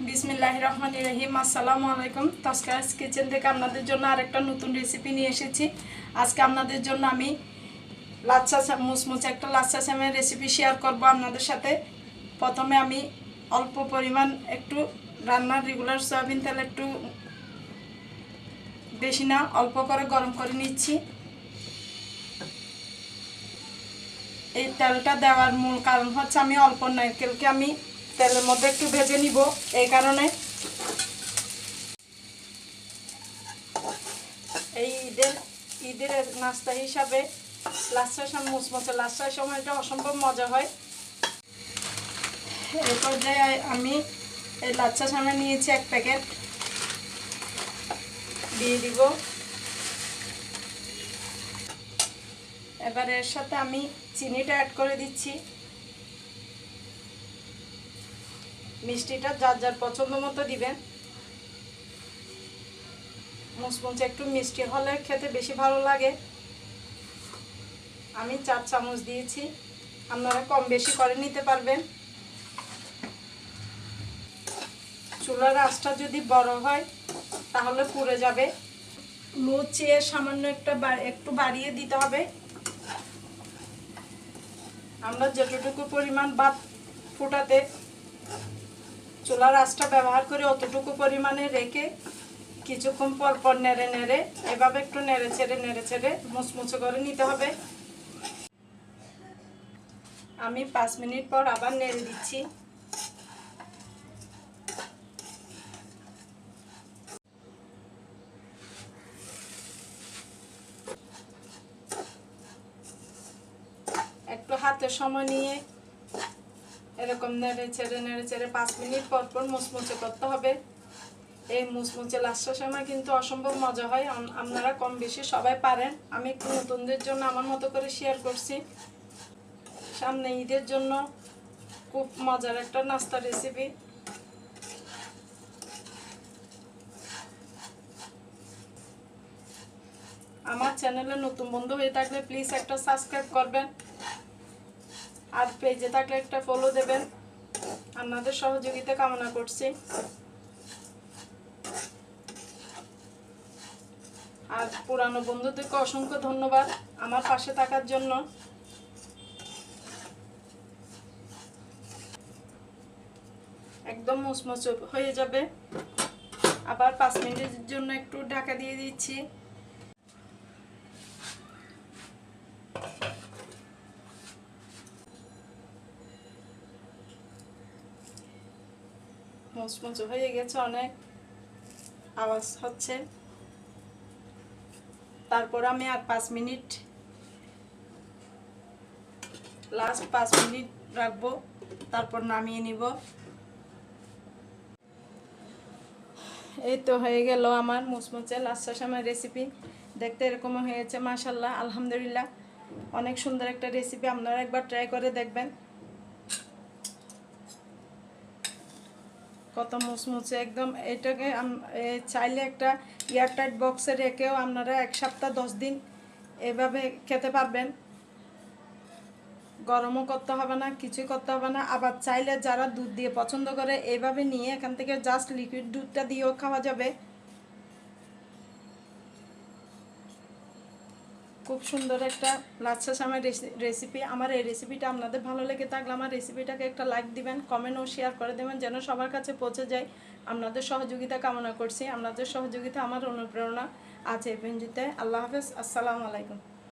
বিসমিল্লাহ রহমান রহিম। আসসালামু আলাইকুম। তস্কারাজ কিচেন থেকে আপনাদের জন্য আরেকটা নতুন রেসিপি নিয়ে এসেছি। আজকে আপনাদের জন্য আমি লাচ্ছা চা- মুচমুচে একটা লাচ্ছা স্যামের রেসিপি শেয়ার করব আপনাদের সাথে। প্রথমে আমি অল্প পরিমাণ একটু রান্নার রেগুলার সয়াবিন তেল একটু বেশি না, অল্প করে গরম করে নিচ্ছি। এই তেলটা দেওয়ার মূল কারণ হচ্ছে আমি অল্প নারকেলকে আমি তেলের মধ্যে একটু ভেজে নিব, এই কারণে। এই ঈদের ঈদের নাস্তা হিসাবে লাচ্ছার সময় মুচমুচে লাচ্ছার সময়টা অসম্ভব মজা হয়। এই পর্যায়ে আমি এই লাচ্ছা সামনে নিয়েছি এক প্যাকেট। দিয়ে দিব। এবার এর সাথে আমি চিনিটা অ্যাড করে দিচ্ছি। মিষ্টিটা যার যার পছন্দ মতো দিবেন। মুচমুচে একটু মিষ্টি হলে খেতে বেশি ভালো লাগে। আমি চার চামচ দিয়েছি। আপনারা কম বেশি করে নিতে পারবেন। চুলার আঁচটা যদি বড় হয়, তাহলে পুড়ে যাবে। লুচিয়ে সামান্য একটা একটু বাড়িয়ে দিতে হবে। আমরা যতটুকু পরিমাণ ভাত ফোটাতে চুলার আঁচটা ব্যবহার করে অতটুকু পরিমাণে রেখে কিছুক্ষণ পর পর নেড়ে নেড়ে, এভাবে একটু নেড়ে ছেড়ে নেড়ে ছেড়ে মুচমুচে করে নিতে হবে। আমি পাঁচ মিনিট পর আবার নেড়ে দিচ্ছি। একটু হাতে সময় নিয়ে এরকম নেড়ে ছেড়ে নেড়ে ছেড়ে পাঁচ মিনিট পর পর মুচমুচে করতে হবে। এই মুচমুচে লাস্টের সময় কিন্তু অসম্ভব মজা হয়। আপনারা কম বেশি সবাই পারেন। আমি একটু নতুনদের জন্য আমার মতো করে শেয়ার করছি। সামনে ঈদের জন্য খুব মজার একটা নাস্তা রেসিপি আমার চ্যানেলে নতুন বন্ধু হয়ে থাকলে প্লিজ একটা সাবস্ক্রাইব করবেন। আর পেজে থাকলে একটা ফলো দেবেন। আপনাদের সহযোগিতা কামনা করছি। আর পুরানো বন্ধুদেরকে অসংখ্য ধন্যবাদ আমার পাশে থাকার জন্য। একদম মুচমুচে হয়ে যাবে। আবার পাঁচ মিনিটের জন্য একটু ঢাকা দিয়ে দিচ্ছি। মুচমুচে হয়ে গেছে অনেক। আওয়াজ হচ্ছে। তারপর আমি আর পাঁচ মিনিট। লাস্ট পাঁচ মিনিট রাখব, তারপর নামিয়ে নিব। এই তো হয়ে গেল আমার মুচমুচে লাচ্ছা সময় রেসিপি দেখতে এরকম হয়েছে মাশাল্লাহ আলহামদুলিল্লাহ। অনেক সুন্দর একটা রেসিপি আপনারা একবার ট্রাই করে দেখবেন। কত মুচমুচে একদম, এটাকে চাইলে একটা এয়ারটাইট বক্সে রেখেও আপনারা এক সপ্তাহ, দশ দিন এভাবে খেতে পারবেন। গরমও করতে হবে না, কিছুই করতে হবে না। আবার চাইলে যারা দুধ দিয়ে পছন্দ করে, এভাবে নিয়ে এখান থেকে জাস্ট লিকুইড দুধটা দিয়েও খাওয়া যাবে। খুব সুন্দর একটা লাচ্ছা সামের রেসিপি আমার এই রেসিপিটা আপনাদের ভালো লেগে থাকলে আমার রেসিপিটাকে একটা লাইক দিবেন কমেন্ট ও শেয়ার করে দেবেন যেন সবার কাছে পৌঁছে যায় আপনাদের সহযোগিতা কামনা করছি। আপনাদের সহযোগিতা আমার অনুপ্রেরণা আছে এই আল্লাহ হাফেজ। আসসালামু আলাইকুম।